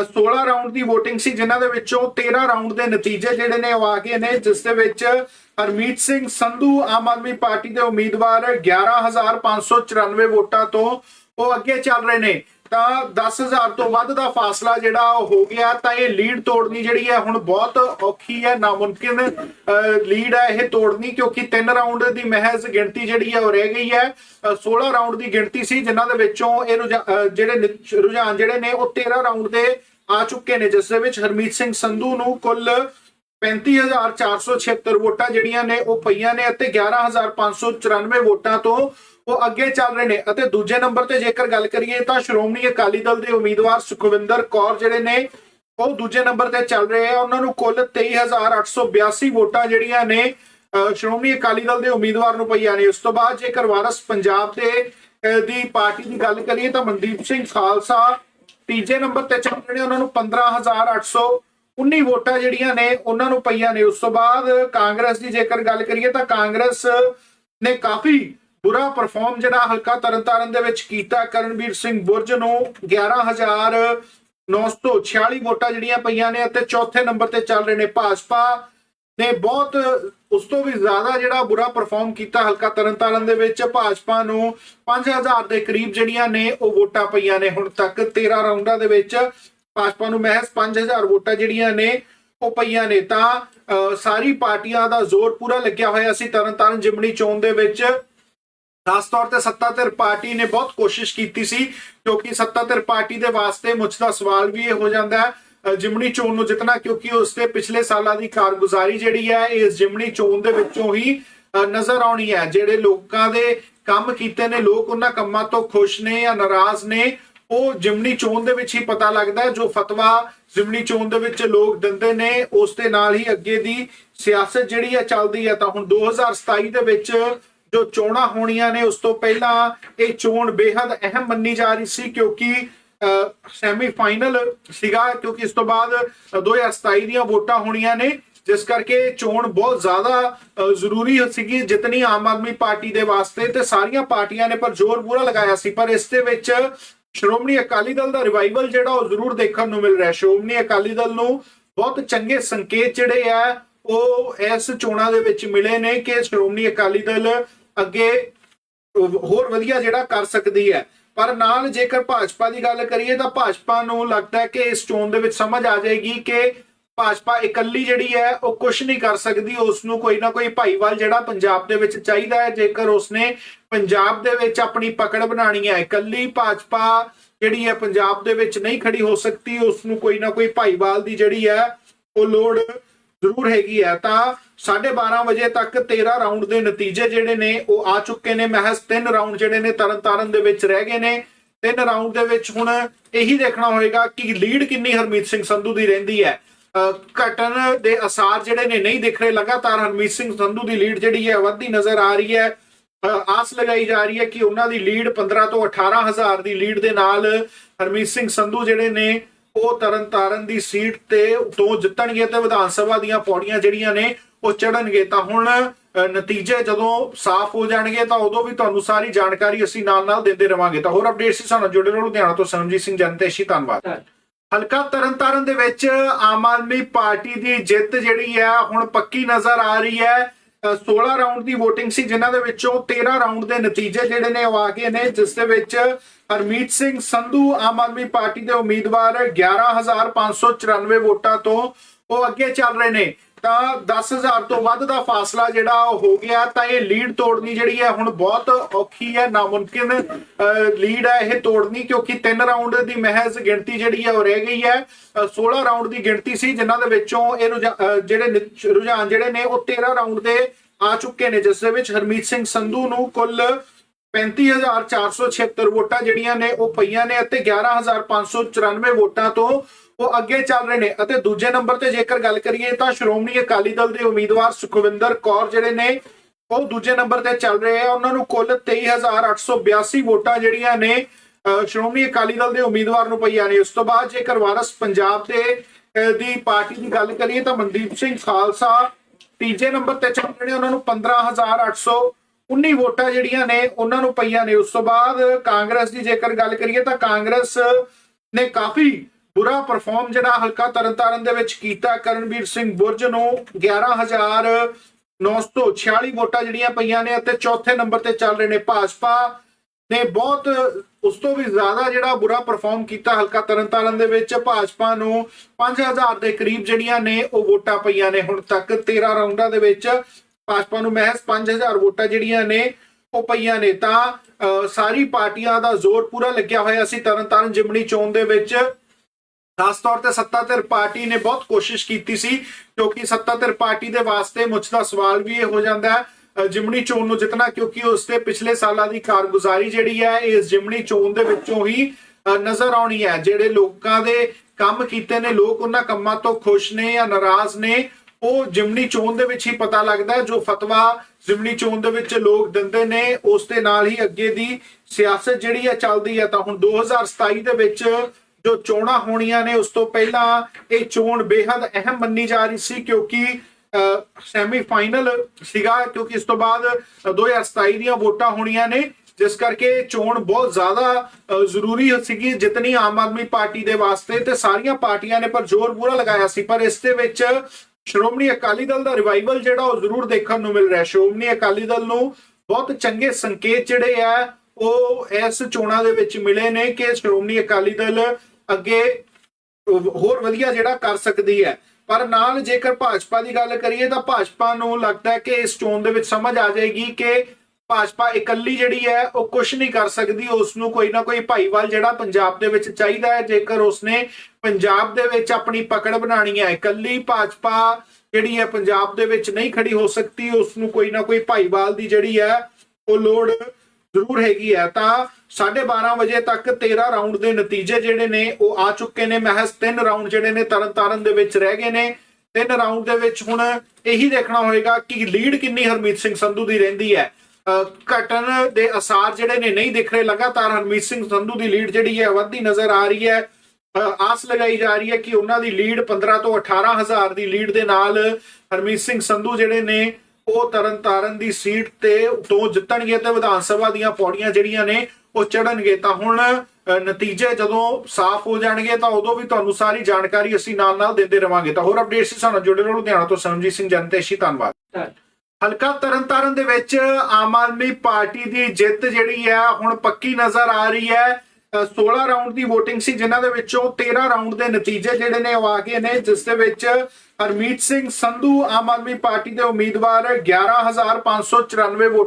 ਅ, 16 round ਦੀ VOTING ਸੀ ਜਿਨ੍ਹਾਂ ਦੇ ਵਿੱਚੋਂ 13 ਰਾਉਂਡ ਦੇ ਨਤੀਜੇ ਜਿਹੜੇ ਨੇ ਉਹ ਆ ਗਏ ਨੇ ਜਿਸ ਦੇ ਵਿੱਚ ਹਰਮੀਤ ਸਿੰਘ ਸੰਧੂ ਆਮ ਆਦਮੀ ਪਾਰਟੀ ਦੇ ਉਮੀਦਵਾਰ 11594 ਵੋਟਾਂ ਤੋਂ ਉਹ ਅੱਗੇ ਚੱਲ ਰਹੇ ਨੇ। ਤਾਂ 10000 ਤੋਂ ਵੱਧ ਦਾ ਫਾਸਲਾ ਜਿਹੜਾ ਹੋ ਗਿਆ ਤਾਂ ਇਹ ਲੀਡ ਤੋੜਨੀ ਜਿਹੜੀ ਹੈ ਹੁਣ ਬਹੁਤ ਔਖੀ ਹੈ ਨਾਮੁਮਕਿਨ ਲੀਡ ਹੈ ਇਹ ਤੋੜਨੀ ਕਿਉਂਕਿ ਤਿੰਨ ਰਾਉਂਡ ਦੀ ਮਹਿਜ਼ ਗਿਣਤੀ ਜਿਹੜੀ ਹੈ ਉਹ ਰਹਿ ਗਈ ਹੈ। ਅ, 16 ਰਾਉਂਡ ਦੀ ਗਿਣਤੀ ਸੀ ਜਿਨ੍ਹਾਂ ਦੇ ਵਿੱਚੋਂ ਇਹ ਰੁਝਾ- ਜਿਹੜੇ ਰੁਝਾਨ ਜਿਹੜੇ ਨੇ ਉਹ 13 ਰਾਉਂਡ ਦੇ ਆ ਚੁੱਕੇ ਨੇ ਜਿਸ ਦੇ ਵਿੱਚ ਹਰਮੀਤ ਸਿੰਘ ਸੰਧੂ ਨੂੰ ਕੁੱਲ 35476 ਵੋਟਾਂ ਜਿਹੜੀਆਂ ਨੇ ਉਹ ਪਈਆਂ ਨੇ ਅਤੇ 11594 ਵੋਟਾਂ ਤੋਂ ਉਹ ਅੱਗੇ ਚੱਲ ਰਹੇ ਨੇ। ਅਤੇ ਦੂਜੇ ਨੰਬਰ ਤੇ ਜੇਕਰ ਗੱਲ ਕਰੀਏ ਤਾਂ ਸ਼੍ਰੋਮਣੀ ਅਕਾਲੀ ਦਲ ਦੇ ਉਮੀਦਵਾਰ ਸੁਖਵਿੰਦਰ ਕੌਰ ਜਿਹੜੇ ਨੇ, ਉਹ ਦੂਜੇ ਨੰਬਰ ਤੇ ਚੱਲ ਰਹੇ ਆ। ਉਹਨਾਂ ਨੂੰ ਕੁੱਲ 23882 ਵੋਟਾਂ ਜਿਹੜੀਆਂ ਨੇ ਸ਼੍ਰੋਮਣੀ ਅਕਾਲੀ ਦਲ ਦੇ ਉਮੀਦਵਾਰ ਨੂੰ ਪਈਆਂ ਨੇ। ਉਸ ਤੋਂ ਬਾਅਦ ਜੇਕਰ ਵਾਰਸ ਪੰਜਾਬ ਦੇ ਦੀ ਪਾਰਟੀ ਦੀ ਗੱਲ ਕਰੀਏ ਤਾਂ ਮਨਦੀਪ ਸਿੰਘ ਖਾਲਸਾ ਤੀਜੇ ਨੰਬਰ ਤੇ ਚੱਲ ਰਹੇ ਨੇ। ਉਹਨਾਂ ਨੂੰ 15819 ਵੋਟਾਂ ਜਿਹੜੀਆਂ ਨੇ, ਉਹਨਾਂ ਨੂੰ ਪਈਆਂ ਨੇ। ਉਸ ਤੋਂ ਬਾਅਦ ਕਾਂਗਰਸ ਦੀ ਜੇਕਰ ਗੱਲ ਕਰੀਏ ਤਾਂ ਕਾਂਗਰਸ ਨੇ ਕਾਫੀ ਬੁਰਾ ਪਰਫਾਰਮ ਜਿਹੜਾ ਹਲਕਾ ਤਰਨਤਾਰਨ ਦੇ ਵਿੱਚ ਕੀਤਾ, ਕਰਨਵੀਰ ਸਿੰਘ ਬੁਰਜ ਨੂੰ 11946 ਵੋਟਾਂ ਜਿਹੜੀਆਂ ਪਈਆਂ ਨੇ ਅਤੇ ਚੌਥੇ ਨੰਬਰ ਤੇ ਚੱਲ ਰਹੇ ਨੇ ਭਾਜਪਾ ਨੇ ਬਹੁਤ ਉਸ ਤੋਂ ਵੀ ਜ਼ਿਆਦਾ ਜਿਹੜਾ ਬੁਰਾ ਪਰਫਾਰਮ ਕੀਤਾ ਹਲਕਾ ਤਰਨਤਾਰਨ ਦੇ ਵਿੱਚ, ਭਾਜਪਾ ਨੂੰ 5000 ਦੇ ਕਰੀਬ ਜਿਹੜੀਆਂ ਨੇ ਉਹ ਵੋਟਾਂ ਪਈਆਂ ਨੇ ਹੁਣ ਤੱਕ 13 ਰਾਉਂਡਾਂ ਦੇ ਵਿੱਚ ਭਾਜਪਾ ਨੂੰ ਮਹਿਜ਼ 5000 ਵੋਟਾਂ ਜਿਹੜੀਆਂ ਨੇ ਉਹ ਪਈਆਂ ਨੇ। ਤਾਂ ਸਾਰੀ ਪਾਰਟੀਆਂ ਦਾ ਜ਼ੋਰ ਪੂਰਾ ਲੱਗਿਆ ਹੋਇਆ ਸੀ ਤਰਨਤਾਰਨ ਜਿਮਣੀ ਚੋਣ ਦੇ ਵਿੱਚ। ਖਾਸ ਤੌਰ ਤੇ ਸੱਤਾ ਧਿਰ ਪਾਰਟੀ ਨੇ ਬਹੁਤ ਕੋਸ਼ਿਸ਼ ਕੀਤੀ ਸੀ ਕਿਉਂਕਿ ਸੱਤਾਧਿਰ ਪਾਰਟੀ ਦੇ ਵਾਸਤੇ ਮੁੱਛ ਦਾ ਸਵਾਲ ਵੀ ਇਹ ਹੋ ਜਾਂਦਾ ਹੈ ਜਿਮਣੀ ਚੋਣ ਨੂੰ ਜਿੱਤਣਾ, ਕਿਉਂਕਿ ਉਸ ਦੇ ਪਿਛਲੇ ਸਾਲਾਂ ਦੀ ਕਾਰਗੁਜ਼ਾਰੀ ਜਿਹੜੀ ਹੈ ਇਸ ਜਿਮਣੀ ਚੋਣ ਦੇ ਵਿੱਚੋਂ ਹੀ ਨਜ਼ਰ ਆਉਣੀ ਹੈ। ਜਿਹੜੇ ਲੋਕਾਂ ਦੇ ਕੰਮ ਕੀਤੇ ਨੇ, ਲੋਕ ਉਹਨਾਂ ਕੰਮਾਂ ਤੋਂ ਖੁਸ਼ ਨੇ ਜਾਂ ਨਾਰਾਜ਼ ਨੇ, ਉਹ ਜਿਮਣੀ ਚੋਣ ਦੇ ਵਿੱਚ ਹੀ ਪਤਾ ਲੱਗਦਾ ਜੋ ਫਤਵਾ ਜਿਮਣੀ ਚੋਣ ਦੇ ਵਿੱਚ ਲੋਕ ਦਿੰਦੇ ਨੇ, ਉਸ ਦੇ ਨਾਲ ਹੀ ਅੱਗੇ ਦੀ ਸਿਆਸਤ ਜਿਹੜੀ ਹੈ ਚੱਲਦੀ ਹੈ। ਤਾਂ ਹੁਣ 2027 ਦੇ ਵਿੱਚ ਜੋ ਚੋਣਾਂ ਹੋਣੀਆਂ ਨੇ ਉਸ ਤੋਂ ਪਹਿਲਾਂ ਇਹ ਚੋਣ ਬੇहद ਅਹਿਮ ਮੰਨੀ ਜਾ ਰਹੀ ਸੀ ਕਿਉਂਕਿ ਸੈਮੀ ਫਾਈਨਲ ਸੀਗਾ ਕਿਉਂਕਿ ਇਸ ਤੋਂ ਬਾਅਦ ਅ, 2027 ਦੀਆਂ ਵੋਟਾਂ ਹੋਣੀਆਂ ਨੇ ਜਿਸ ਕਰਕੇ ਚੋਣ ਬਹੁਤ ਜ਼ਿਆਦਾ ਜ਼ਰੂਰੀ ਸੀਗੀ ਜਿਤਨੀ ਆਮ ਆਦਮੀ ਪਾਰਟੀ ਦੇ ਵਾਸਤੇ ਤੇ ਸਾਰੀਆਂ ਪਾਰਟੀਆਂ ਨੇ ਪਰ ਜ਼ੋਰ ਪੂਰਾ ਲਗਾਇਆ ਸੀ। ਪਰ ਇਸ ਦੇ ਵਿੱਚ ਸ਼੍ਰੋਮਣੀ ਅਕਾਲੀ ਦਲ ਦਾ ਰਿਵਾਈਵਲ ਜਿਹੜਾ ਉਹ ਜ਼ਰੂਰ ਦੇਖਣ ਨੂੰ ਮਿਲ ਰਿਹਾ। ਸ਼੍ਰੋਮਣੀ ਅਕਾਲੀ ਦਲ ਨੂੰ ਬਹੁਤ ਚੰਗੇ ਸੰਕੇਤ ਜਿਹੜੇ ਆ ਉਹ ਇਸ ਚੋਣਾਂ ਦੇ ਵਿੱਚ ਮਿਲੇ ਨੇ ਕਿ ਸ਼੍ਰੋਮਣੀ ਅਕਾਲੀ ਦਲ ਅੱਗੇ ਹੋਰ ਵਧੀਆ ਜਿਹੜਾ ਕਰ ਸਕਦੀ ਹੈ। ਪਰ ਨਾਲ ਜੇਕਰ ਭਾਜਪਾ ਦੀ ਗੱਲ ਕਰੀਏ ਤਾਂ ਭਾਜਪਾ ਨੂੰ ਲੱਗਦਾ ਹੈ ਕਿ ਇਸ ਚੋਣ ਦੇ ਵਿੱਚ ਸਮਝ ਆ ਜਾਏਗੀ ਕਿ ਭਾਜਪਾ ਇਕੱਲੀ ਜਿਹੜੀ ਹੈ ਉਹ ਕੁਝ ਨਹੀਂ ਕਰ ਸਕਦੀ। ਉਸ ਨੂੰ ਕੋਈ ਨਾ ਕੋਈ ਭਾਈਵਾਲ ਜਿਹੜਾ ਪੰਜਾਬ ਦੇ ਵਿੱਚ ਚਾਹੀਦਾ ਹੈ। ਜੇਕਰ ਉਸਨੇ ਪੰਜਾਬ ਦੇ ਵਿੱਚ ਆਪਣੀ ਪਕੜ ਬਣਾਣੀ ਹੈ, ਇਕੱਲੀ ਭਾਜਪਾ ਜਿਹੜੀ ਹੈ ਪੰਜਾਬ ਦੇ ਵਿੱਚ ਨਹੀਂ ਖੜੀ ਹੋ ਸਕਦੀ ਉਸ ਨੂੰ ਕੋਈ ਨਾ ਕੋਈ ਭਾਈਵਾਲ ਦੀ ਜਿਹੜੀ ਹੈ ਉਹ ਲੋੜ ਜ਼ਰੂਰ ਹੈਗੀ ਹੈ। ਤਾਂ 12:30 ਵਜੇ ਤੱਕ 13 ਰਾਉਂਡ ਦੇ ਨਤੀਜੇ ਜਿਹੜੇ ਨੇ, ਉਹ ਆ ਚੁੱਕੇ ਨੇ। ਮਹਿਜ਼ 3 ਰਾਉਂਡ ਜਿਹੜੇ ਨੇ ਤਰਨਤਾਰਨ ਦੇ ਵਿੱਚ ਰਹਿ ਗਏ ਨੇ। ਤਿੰਨ ਰਾਉਂਡ ਦੇ ਵਿੱਚ ਹੁਣ ਇਹੀ ਦੇਖਣਾ ਹੋਏਗਾ ਕਿ ਲੀਡ ਕਿੰਨੀ ਹਰਮੀਤ ਸਿੰਘ ਸੰਧੂ ਦੀ ਰਹਿੰਦੀ ਹੈ। ਘਟਨ ਦੇ ਅਸਾਰ ਜਿਹੜੇ ਨੇ ਨਹੀਂ ਦਿਖ ਰਹੇ। ਲਗਾਤਾਰ ਹਰਮੀਤ ਸਿੰਘ ਸੰਧੂ ਦੀ ਲੀਡ ਜਿਹੜੀ ਹੈ ਵੱਧਦੀ ਨਜ਼ਰ ਆ ਰਹੀ ਹੈ। ਆਸ ਲਗਾਈ ਜਾ ਰਹੀ ਹੈ ਕਿ ਉਹਨਾਂ ਦੀ ਲੀਡ 15 ਤੋਂ 18000 ਦੀ ਲੀਡ ਦੇ ਨਾਲ ਹਰਮੀਤ ਸਿੰਘ ਸੰਧੂ ਜਿਹੜੇ ਨੇ ਉਹ ਤਰਨਤਾਰਨ ਦੀ ਸੀਟ ਤੇ ਤੋਂ ਜਿੱਤਣਗੇ ਤੇ ਵਿਧਾਨ ਸਭਾ ਦੀਆਂ ਪੌੜੀਆਂ ਜਿਹੜੀਆਂ ਨੇ ਉਹ ਚੜਨਗੇ ਤਾਂ ਹੁਣ ਨਤੀਜੇ ਜਦੋਂ ਸਾਫ਼ ਹੋ ਜਾਣਗੇ ਤਾਂ ਉਦੋਂ ਵੀ ਤੁਹਾਨੂੰ ਸਾਰੀ ਜਾਣਕਾਰੀ ਅਸੀਂ ਨਾਲ-ਨਾਲ ਦਿੰਦੇ ਰਵਾਂਗੇ। ਤਾਂ ਹੋਰ ਅਪਡੇਟਸ ਸੀ ਸਾਨੂੰ ਜੁੜੇ ਰਹੋ ਲੁਧਿਆਣਾ ਤੋਂ ਸਰਮਜੀਤ ਸਿੰਘ ਜਨਤੇਸ਼ੀ ਧੰਨਵਾਦ। ਹਲਕਾ ਤਰਨਤਾਰਨ ਦੇ ਵਿੱਚ ਆਮ ਆਦਮੀ ਪਾਰਟੀ ਦੀ ਜਿੱਤ ਜਿਹੜੀ ਹੈ ਹੁਣ ਪੱਕੀ ਨਜ਼ਰ ਆ ਰਹੀ ਹੈ। 16 ਰਾਉਂਡ ਦੀ VOTING ਸੀ, ਜਿਨ੍ਹਾਂ ਦੇ ਵਿੱਚੋਂ 13 ਰਾਉਂਡ ਦੇ ਨਤੀਜੇ ਜਿਹੜੇ ਨੇ, ਉਹ ਆ ਗਏ ਨੇ, ਜਿਸ ਦੇ ਵਿੱਚ ਹਰਮੀਤ ਸਿੰਘ ਸੰਧੂ, ਆਮ ਆਦਮੀ ਪਾਰਟੀ ਦੇ ਉਮੀਦਵਾਰ 11594 ਵੋਟਾਂ ਤੋਂ ਉਹ ਅੱਗੇ ਚੱਲ ਰਹੇ ਨੇ। ਤਾਂ 10000 ਤੋਂ ਵੱਧ ਦਾ ਫਾਸਲਾ ਜਿਹੜਾ ਉਹ ਹੋ ਗਿਆ ਤਾਂ ਇਹ ਲੀਡ ਤੋੜਨੀ ਜਿਹੜੀ ਹੈ ਹੁਣ ਬਹੁਤ ਔਖੀ ਹੈ ਨਾਮੁਮਕਿਨ ਲੀਡ ਹੈ ਇਹ ਤੋੜਨੀ ਕਿਉਂਕਿ ਤਿੰਨ ਰਾਉਂਡ ਦੀ ਮਹਿਜ਼ ਗਿਣਤੀ ਜਿਹੜੀ ਹੈ ਉਹ ਰਹਿ ਗਈ ਹੈ। ਅ, 16 ਰਾਉਂਡ ਦੀ ਗਿਣਤੀ ਸੀ ਜਿਨ੍ਹਾਂ ਦੇ ਵਿੱਚੋਂ ਇਹ ਰੁਝਾ- ਜਿਹੜੇ ਰੁਝਾਨ ਜਿਹੜੇ ਨੇ ਉਹ 13 ਰਾਉਂਡ ਦੇ ਆ ਚੁੱਕੇ ਨੇ ਜਿਸ ਦੇ ਵਿੱਚ ਹਰਮੀਤ ਸਿੰਘ ਸੰਧੂ ਨੂੰ ਕੁੱਲ 35476 ਵੋਟਾਂ ਜਿਹੜੀਆਂ ਨੇ ਉਹ ਪਈਆਂ ਨੇ ਅਤੇ 11594 ਵੋਟਾਂ ਤੋਂ ਉਹ ਅੱਗੇ ਚੱਲ ਰਹੇ ਨੇ। ਅਤੇ ਦੂਜੇ ਨੰਬਰ ਤੇ ਜੇਕਰ ਗੱਲ ਕਰੀਏ ਤਾਂ ਸ਼੍ਰੋਮਣੀ ਅਕਾਲੀ ਦਲ ਦੇ ਉਮੀਦਵਾਰ ਸੁਖਵਿੰਦਰ ਕੌਰ ਜਿਹੜੇ ਨੇ ਉਹ ਦੂਜੇ ਨੰਬਰ ਤੇ ਚੱਲ ਰਹੇ ਆ। ਉਹਨਾਂ ਨੂੰ ਕੁੱਲ 23882 ਵੋਟਾਂ ਜਿਹੜੀਆਂ ਨੇ ਅਹ, ਸ਼੍ਰੋਮਣੀ ਅਕਾਲੀ ਦਲ ਦੇ ਉਮੀਦਵਾਰ ਨੂੰ ਪਈਆਂ ਨੇ। ਉਸ ਤੋਂ ਬਾਅਦ ਜੇਕਰ ਵਾਰਸ ਪੰਜਾਬ ਦੇ ਅਹ, ਦੀ ਪਾਰਟੀ ਦੀ ਗੱਲ ਕਰੀਏ ਤਾਂ ਮਨਦੀਪ ਸਿੰਘ ਖਾਲਸਾ ਤੀਜੇ ਨੰਬਰ ਤੇ ਚੱਲ ਰਹੇ ਨੇ। ਉਹਨਾਂ ਨੂੰ 15819 ਵੋਟਾਂ ਜਿਹੜੀਆਂ ਨੇ, ਉਹਨਾਂ ਨੂੰ ਪਈਆਂ ਨੇ। ਉਸ ਤੋਂ ਬਾਅਦ ਕਾਂਗਰਸ ਦੀ ਜੇਕਰ ਗੱਲ ਕਰੀਏ ਤਾਂ ਕਾਂਗਰਸ ਨੇ ਕਾਫੀ ਬੁਰਾ ਪਰਫਾਰਮ ਜਿਹੜਾ ਹਲਕਾ ਤਰਨਤਾਰਨ ਦੇ ਵਿੱਚ ਕੀਤਾ। ਕਰਨਵੀਰ ਸਿੰਘ ਬੁਰਜ ਨੂੰ 11946 ਵੋਟਾਂ ਜਿਹੜੀਆਂ ਪਈਆਂ ਨੇ ਅਤੇ ਚੌਥੇ ਨੰਬਰ ਤੇ ਚੱਲ ਰਹੇ ਨੇ ਭਾਜਪਾ ਨੇ। ਬਹੁਤ ਉਸ ਤੋਂ ਵੀ ਜ਼ਿਆਦਾ ਜਿਹੜਾ ਬੁਰਾ ਪਰਫਾਰਮ ਕੀਤਾ ਹਲਕਾ ਤਰਨਤਾਰਨ ਦੇ ਵਿੱਚ। ਭਾਜਪਾ ਨੂੰ 5000 ਦੇ ਕਰੀਬ ਜਿਹੜੀਆਂ ਨੇ, ਉਹ ਵੋਟਾਂ ਪਈਆਂ ਨੇ ਹੁਣ ਤੱਕ। 13 ਰਾਉਂਡਾਂ ਦੇ ਵਿੱਚ ਭਾਜਪਾ ਨੂੰ ਮਹਿਜ਼ 5000 ਵੋਟਾਂ ਜਿਹੜੀਆਂ ਨੇ, ਉਹ ਪਈਆਂ ਨੇ। ਤਾਂ ਸਾਰੀ ਪਾਰਟੀਆਂ ਦਾ ਜ਼ੋਰ ਪੂਰਾ ਲੱਗਿਆ ਹੋਇਆ ਸੀ। ਤਰਨਤਾਰਨ ਜਿਮਣੀ ਚੋਣ ਦੇ ਵਿੱਚ ਖਾਸ ਤੌਰ ਤੇ ਸੱਤਾਧਿਰ ਪਾਰਟੀ ਨੇ ਬਹੁਤ ਕੋਸ਼ਿਸ਼ ਕੀਤੀ ਸੀ, ਕਿਉਂਕਿ ਸੱਤਾ ਧਿਰ ਪਾਰਟੀ ਦੇ ਵਾਸਤੇ ਮੁੱਛ ਦਾ ਸਵਾਲ ਵੀ ਇਹ ਹੋ ਜਾਂਦਾ ਹੈ ਜਿਮਣੀ ਚੋਣ ਨੂੰ ਜਿੱਤਣਾ, ਕਿਉਂਕਿ ਉਸ ਦੇ ਪਿਛਲੇ ਸਾਲਾਂ ਦੀ ਕਾਰਗੁਜ਼ਾਰੀ ਜਿਹੜੀ ਹੈ ਇਸ ਜਿਮਣੀ ਚੋਣ ਦੇ ਵਿੱਚੋਂ ਹੀ ਨਜ਼ਰ ਆਉਣੀ ਹੈ। ਜਿਹੜੇ ਲੋਕਾਂ ਦੇ ਕੰਮ ਕੀਤੇ ਨੇ, ਲੋਕ ਉਹਨਾਂ ਕੰਮਾਂ ਤੋਂ ਖੁਸ਼ ਨੇ ਜਾਂ ਨਾਰਾਜ਼ ਨੇ ਉਹ ਜਿਮਨੀ ਚੋਣ ਦੇ ਵਿੱਚ ਹੀ ਪਤਾ ਲੱਗਦਾ ਜੋ ਫਤਵਾ ਜਿਮਨੀ ਚੋਣ ਦੇ ਵਿੱਚ ਲੋਕ ਦਿੰਦੇ ਨੇ ਉਸ ਦੇ ਨਾਲ ਹੀ ਅੱਗੇ ਦੀ ਸਿਆਸਤ ਜਿਹੜੀ ਹੈ ਚੱਲਦੀ ਹੈ। ਤਾਂ ਹੁਣ 2027 ਦੇ ਵਿੱਚ ਜੋ ਚੋਣਾਂ ਹੋਣੀਆਂ ਨੇ ਉਸ ਤੋਂ ਪਹਿਲਾਂ ਇਹ ਚੋਣ ਬੇहद ਅਹਿਮ ਮੰਨੀ ਜਾ ਰਹੀ ਸੀ ਕਿਉਂਕਿ ਸੈਮੀ ਫਾਈਨਲ ਸੀਗਾ ਕਿਉਂਕਿ ਇਸ ਤੋਂ ਬਾਅਦ ਅ, 2027 ਦੀਆਂ ਵੋਟਾਂ ਹੋਣੀਆਂ ਨੇ ਜਿਸ ਕਰਕੇ ਚੋਣ ਬਹੁਤ ਜ਼ਿਆਦਾ ਅ, ਜ਼ਰੂਰੀ ਸੀਗੀ ਜਿਤਨੀ ਆਮ ਆਦਮੀ ਪਾਰਟੀ ਦੇ ਵਾਸਤੇ ਤੇ ਸਾਰੀਆਂ ਪਾਰਟੀਆਂ ਨੇ ਪਰ ਜ਼ੋਰ ਪੂਰਾ ਲਗਾਇਆ ਸੀ। ਪਰ ਇਸ ਦੇ ਵਿੱਚ ਸ਼੍ਰੋਮਣੀ ਅਕਾਲੀ ਦਲ ਦਾ ਰਿਵਾਈਵਲ ਜਿਹੜਾ ਉਹ ਜ਼ਰੂਰ ਦੇਖਣ ਨੂੰ ਮਿਲ ਰਿਹਾ ਸ਼੍ਰੋਮਣੀ ਅਕਾਲੀ ਦਲ ਨੂੰ ਬਹੁਤ ਚੰਗੇ ਸੰਕੇਤ ਜਿਹੜੇ ਆ, ਉਹ ਇਸ ਚੋਣਾਂ ਦੇ ਵਿੱਚ ਮਿਲੇ ਨੇ ਕਿ ਸ਼੍ਰੋਮਣੀ ਅਕਾਲੀ ਦਲ ਅੱਗੇ ਹੋਰ ਵਧੀਆ ਜਿਹੜਾ ਕਰ ਸਕਦੀ ਹੈ। ਪਰ ਨਾਲ ਜੇਕਰ ਭਾਜਪਾ ਦੀ ਗੱਲ ਕਰੀਏ ਤਾਂ ਭਾਜਪਾ ਨੂੰ ਲੱਗਦਾ ਹੈ ਕਿ ਇਸ ਚੋਣ ਦੇ ਵਿੱਚ ਸਮਝ ਆ ਜਾਏਗੀ ਕਿ ਭਾਜਪਾ ਇਕੱਲੀ ਜਿਹੜੀ ਹੈ, ਉਹ ਕੁਝ ਨਹੀਂ ਕਰ ਸਕਦੀ। ਉਸ ਨੂੰ ਕੋਈ ਨਾ ਕੋਈ ਭਾਈਵਾਲ ਜਿਹੜਾ ਪੰਜਾਬ ਦੇ ਵਿੱਚ ਚਾਹੀਦਾ ਹੈ। ਜੇਕਰ ਉਸਨੇ ਪੰਜਾਬ ਦੇ ਵਿੱਚ ਆਪਣੀ ਪਕੜ ਬਣਾਣੀ ਹੈ, ਇਕੱਲੀ ਭਾਜਪਾ ਜਿਹੜੀ ਹੈ, ਪੰਜਾਬ ਦੇ ਵਿੱਚ ਨਹੀਂ ਖੜੀ ਹੋ ਸਕਦੀ। ਉਸ ਨੂੰ ਕੋਈ ਨਾ ਕੋਈ ਭਾਈਵਾਲ ਦੀ ਜਿਹੜੀ ਹੈ, ਉਹ ਲੋੜ ਜ਼ਰੂਰ ਹੈਗੀ ਹੈ। ਤਾਂ 12:30 ਵਜੇ ਤੱਕ 13 ਰਾਉਂਡ ਦੇ ਨਤੀਜੇ ਜਿਹੜੇ ਨੇ, ਉਹ ਆ ਚੁੱਕੇ ਨੇ। ਮਹਿਜ਼ 3 ਰਾਉਂਡ ਜਿਹੜੇ ਨੇ, ਤਰਨਤਾਰਨ ਦੇ ਵਿੱਚ ਰਹਿ ਗਏ ਨੇ। ਤਿੰਨ ਰਾਉਂਡ ਦੇ ਵਿੱਚ ਹੁਣ ਇਹੀ ਦੇਖਣਾ ਹੋਏਗਾ ਕਿ ਲੀਡ ਕਿੰਨੀ ਹਰਮੀਤ ਸਿੰਘ ਸੰਧੂ ਦੀ ਰਹਿੰਦੀ ਹੈ। ਘਟਨ ਦੇ ਅਸਾਰ ਜਿਹੜੇ ਨੇ ਨਹੀਂ ਦਿਖ ਰਹੇ। ਲਗਾਤਾਰ ਹਰਮੀਤ ਸਿੰਘ ਸੰਧੂ ਦੀ ਲੀਡ ਜਿਹੜੀ ਹੈ, ਵੱਧਦੀ ਨਜ਼ਰ ਆ ਰਹੀ ਹੈ। ਆਸ ਲਗਾਈ ਜਾ ਰਹੀ ਹੈ ਕਿ ਉਹਨਾਂ ਦੀ ਲੀਡ 15 ਤੋਂ 18000 ਦੀ ਲੀਡ ਦੇ ਨਾਲ ਹਰਮੀਤ ਸਿੰਘ ਸੰਧੂ ਜਿਹੜੇ ਨੇ, ਉਹ ਤਰਨਤਾਰਨ ਦੀ ਸੀਟ ਤੇ ਤੋਂ ਜਿੱਤਣਗੇ ਤੇ ਵਿਧਾਨ ਸਭਾ ਦੀਆਂ ਪੌੜੀਆਂ ਜਿਹੜੀਆਂ ਨੇ, ਉਹ ਚੜਨਗੇ ਤਾਂ ਹੁਣ ਨਤੀਜੇ ਜਦੋਂ ਸਾਫ਼ ਹੋ ਜਾਣਗੇ, ਤਾਂ ਉਦੋਂ ਵੀ ਤੁਹਾਨੂੰ ਸਾਰੀ ਜਾਣਕਾਰੀ ਅਸੀਂ ਨਾਲ ਨਾਲ ਦਿੰਦੇ ਰਵਾਂਗੇ। ਤਾਂ ਹੋਰ ਅਪਡੇਟਸ ਸਾਨੂੰ ਜੁੜੇ ਰਹੋ। ਲੁਧਿਆਣਾ ਤੋਂ ਸਰਮਜੀਤ ਸਿੰਘ ਜਨਤੇਸ਼ੀ ਧੰਨਵਾਦ। ਹਲਕਾ ਤਰਨਤਾਰਨ ਦੇ ਵਿੱਚ ਆਮ ਆਦਮੀ ਪਾਰਟੀ ਦੀ ਜਿੱਤ ਜਿਹੜੀ ਹੈ ਹੁਣ ਪੱਕੀ ਨਜ਼ਰ ਆ ਰਹੀ ਹੈ। ਅ, 16 ਰਾਉਂਡ ਦੀ VOTING ਸੀ ਜਿਨ੍ਹਾਂ ਦੇ ਵਿੱਚੋਂ 13 ਰਾਉਂਡ ਦੇ ਨਤੀਜੇ ਜਿਹੜੇ ਨੇ ਉਹ ਆ ਗਏ ਨੇ ਜਿਸ ਦੇ ਵਿੱਚ ਹਰਮੀਤ ਸਿੰਘ ਸੰਧੂ ਆਮ ਆਦਮੀ ਪਾਰਟੀ ਦੇ ਉਮੀਦਵਾਰ 11594 ਵੋਟ